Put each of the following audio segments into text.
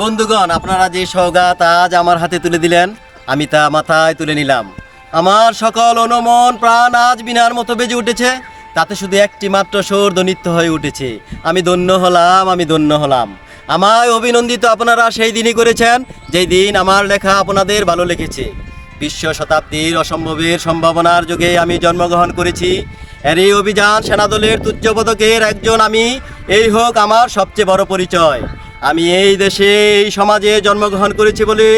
বন্ধুগণ, আপনারা যে সৌগাত আজ আমার হাতে তুলে দিলেন, আমি তা মাথায় তুলে নিলাম। আমার সকল অনুমন প্রাণ আজ বিনার মতো বেজে উঠেছে, তাতে শুধু একটি মাত্র সুর ধ্বনিত্ব হয়ে উঠেছে। আমি ধন্য হলাম, আমি ধন্য হলাম। আমায় অভিনন্দিত আপনারা সেই দিনই করেছেন, যেই দিন আমার লেখা আপনাদের ভালো লেগেছে। বিশ্ব শতাব্দীর অসম্ভবের সম্ভাবনার যুগে আমি জন্মগ্রহণ করেছি। এর এই অভিযান সেনাদলের তুচ্ছ পদকের একজন আমি, এই হোক আমার সবচেয়ে বড় পরিচয়। আমি এই দেশে এই সমাজে জন্মগ্রহণ করেছি বলে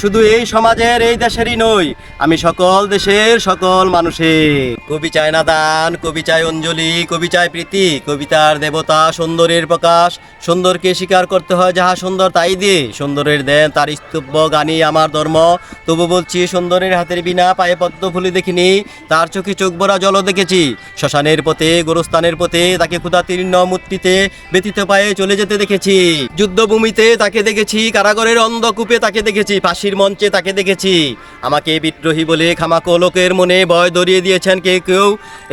শুধু এই সমাজের, এই দেশেরই নই, আমি সকল দেশের সকল মানুষের। কবি চায় না দান কবি চায় অঞ্জলি, কবি চায় প্রীতি, কবিতার দেবতা সুন্দরের প্রকাশ। সুন্দরকে স্বীকার করতে হয় যাহা সুন্দর তাই দিয়ে। সুন্দরের দেন তার স্তব্য গানই আমার ধর্ম। তবু বলছি, সুন্দরের হাতের বিনা পায়ে পদ্ম ফুলি দেখিনি, তার চোখে চোখ ভরা জল দেখেছি। শ্মশানের পথে, গোরস্থানের পথে তাকে ক্ষুধা তীর্ণ মূর্তিতে ব্যতীত পায়ে চলে যেতে দেখেছি। যুদ্ধভূমিতে তাকে দেখেছি, কারাগরের অন্ধকূপে তাকে দেখেছি ফাঁসির মঞ্চে তাকে দেখেছি। আমাকে বিদ্রোহী বলে খামাকো লোকের মনে ভয় ধরিয়ে দিয়েছেন কেউ কেউ।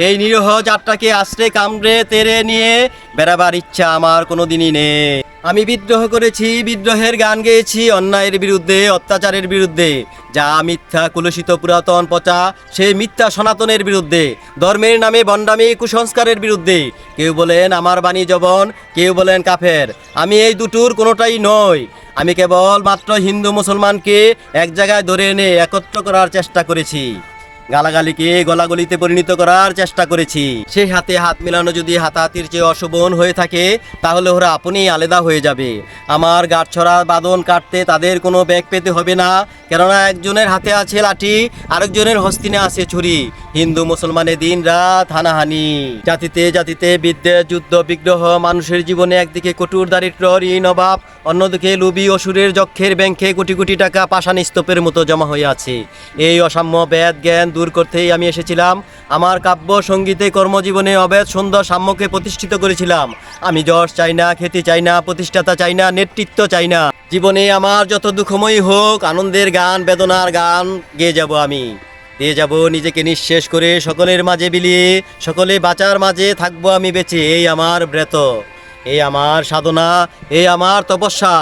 এই নিরহ যাত্রাকে আশ্রে কামড়ে তেরে নিয়ে বেড়াবার ইচ্ছা আমার কোনো দিনই নেই। আমি বিদ্রোহ করেছি, বিদ্রোহের গান গেয়েছি, অন্যায়ের বিরুদ্ধে, অত্যাচারের বিরুদ্ধে। যা মিথ্যা কুলসিত পুরাতন, পচা সেই মিথ্যা সনাতনের বিরুদ্ধে। ধর্মের নামে বন্ডামি কুসংস্কারের বিরুদ্ধে। কেউ বলেন আমার বাণী জবন, কেউ বলেন কাফের। আমি এই দুটোর কোনোটাই নই। আমি কেবল মাত্র হিন্দু মুসলমানকে এক জায়গায় ধরে এনে একত্র করার চেষ্টা করেছি। গালাগালিকে গলাগলিতে পরিণত করার চেষ্টা করেছি। সেই হাতে হাত মেলানো যদি হাতাহাতির চেয়ে অশোভন হয়ে থাকে, তাহলে ওরা আপনি আলাদা হয়ে যাবে। আমার গাঁটছড়া বাদন কাটতে তাদের কোনো ব্যাগ পেতে হবে না, কেননা একজনের হাতে আছে লাঠি, আরেকজনের হস্তিনে আছে ছুরি। হিন্দু মুসলমানের দিন রাত হানাহানি। জাতিতে জাতিতে বিদ্বেষ যুদ্ধ, বিগ্রহ, মানুষের জীবনে একদিকে কটুর দারিদ্র ঋণ অভাব, অন্যদিকে লুবি অসুরের যক্ষের ব্যাংকে কোটি কোটি টাকা পাষাণ স্তূপের মতো জমা হয়ে আছে। এই অসাম্য ব্যাদ জ্ঞান দূর করতেই আমি এসেছিলাম। আমার কাব্য, সঙ্গীতে, কর্মজীবনে অবেদ সুন্দর সাম্যকে প্রতিষ্ঠিত করেছিলাম। আমি যশ চাই না, খ্যাতি চাই না, প্রতিষ্ঠাতা চাই না, নেতৃত্ব চাই না। জীবনে আমার যত দুঃখময়ী হোক, আনন্দের গান, বেদনার গান গেয়ে যাব আমি। দিয়ে যাব নিজেকে নিঃশেষ করে সকলের মাঝে বিলিয়ে, সকলে বাঁচার মাঝে থাকব আমি বেঁচে। এই আমার ব্রত, এই আমার সাধনা, এই আমার তপস্যা।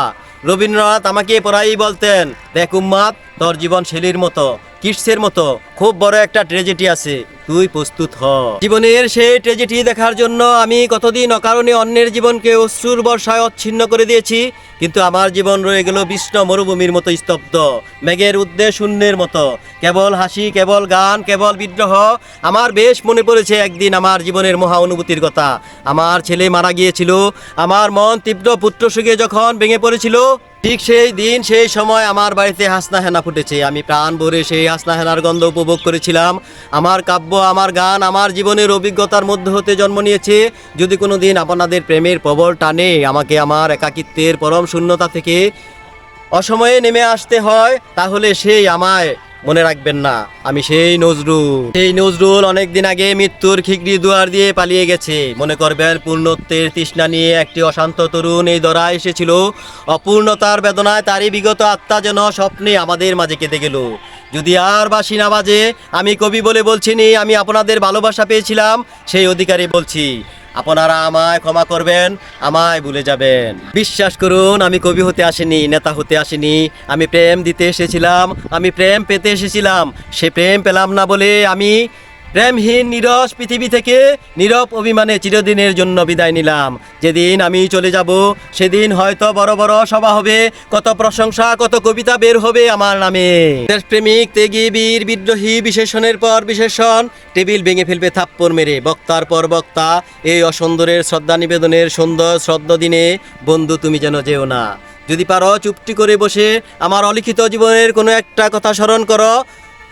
রবীন্দ্রনাথ আমাকে পড়াই বলতেন, দেখ উম্মাদ, তোর জীবন শেলির মতো। কিটসের মতো? খুব বড় একটা ট্রেজেডি আছে। তুই প্রস্তুত হ। জীবনের সেই ট্রেজেডি দেখার জন্য আমি কতদিন অকারণে অন্যের জীবনকে অশ্রুর বর্ষায় অচ্ছিন্ন করে দিয়েছি, কিন্তু আমার জীবন রয়ে গেল বিষ্ণ মরুভূমির মতো স্তব্ধ, মেঘের উদ্দেশ্য শূন্যের মতো। কেবল হাসি, কেবল গান, কেবল বিদ্রোহ, আমার বেশ মনে পড়েছে একদিন আমার জীবনের মহা অনুভূতির কথা। আমার ছেলে মারা গিয়েছিল, আমার মন তীব্র পুত্রসুখে যখন ভেঙে পড়েছিল ঠিক সেই দিন, সেই সময় আমার বাড়িতে হাসনা হেনা ফুটেছে। আমি প্রাণ ভরে সেই হাসনা হেনার গন্ধ উপভোগ করেছিলাম। আমার কাব্য, আমার গান, আমার জীবনের অভিজ্ঞতার মধ্যে হতে জন্ম নিয়েছে। যদি কোনো দিন আপনাদের প্রেমের প্রবল টানে, আমাকে আমার একাকিত্বের পরম শূন্যতা থেকে অসময়ে নেমে আসতে হয়, তাহলে সেই আমায় মনে রাখবেন না, আমি সেই নজরুল। সেই নজরুল অনেকদিন আগে মৃত্যুর খিগড়ি দুয়ার দিয়ে পালিয়ে গেছে। মনে করবেন, পূর্ণত্বের তৃষ্ণা নিয়ে একটি অশান্ত তরুণ এই দরা এসেছিল। অপূর্ণতার বেদনায় তারই বিগত আত্মা যেন স্বপ্নে আমাদের মাঝে কেঁদে গেল। যদি আর বাসি না বাজে, আমি কবি বলে বলছি নি, আমি আপনাদের ভালোবাসা পেয়েছিলাম, সেই অধিকারই বলছি। আপনারা আমায় ক্ষমা করবেন, আমায় ভুলে যাবেন। বিশ্বাস করুন, আমি কবি হতে আসিনি, নেতা হতে আসিনি, আমি প্রেম দিতে এসেছিলাম, আমি প্রেম পেতে এসেছিলাম, সে প্রেম পেলাম না বলে আমি প্রেমহীন, নিরস পৃথিবী থেকে নীরব অভিমানে চিরদিনের জন্য বিদায় নিলাম। যেদিন আমি চলে যাব, সেদিন হয়তো বড় বড় সভা হবে, কত প্রশংসা, কত কবিতা বের হবে আমার নামে। দেশপ্রেমিক তেগি বীর, বিদ্রোহী, বিশেষণের পর বিশেষণ, টেবিল ভেঙে ফেলবে থাপ্পড় মেরে। বক্তার পর বক্তা, এই অসুন্দরের শ্রদ্ধা নিবেদনের সুন্দর শ্রদ্ধ দিনে, বন্ধু তুমি যেন যেও না। যদি পারো চুপটি করে বসে আমার অলিখিত জীবনের কোনো একটা কথা স্মরণ করো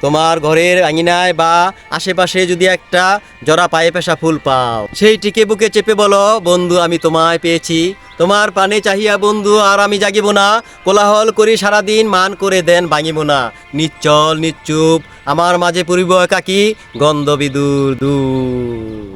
তোমার ঘরের আঙিনায় বা আশেপাশে যদি একটা জরা পায়ে পেশা ফুল পাও সেইটিকে বুকে চেপে বলো, বন্ধু, আমি তোমায় পেয়েছি। তোমার পানে চাহিয়া, বন্ধু, আর আমি জাগিব না। কোলাহল করি সারাদিন, মান করে দেন ভাঙিব না। নিশ্চল নিচ্চুপ আমার মাঝে পুরিব একাকি গন্ধবিদুর দূর।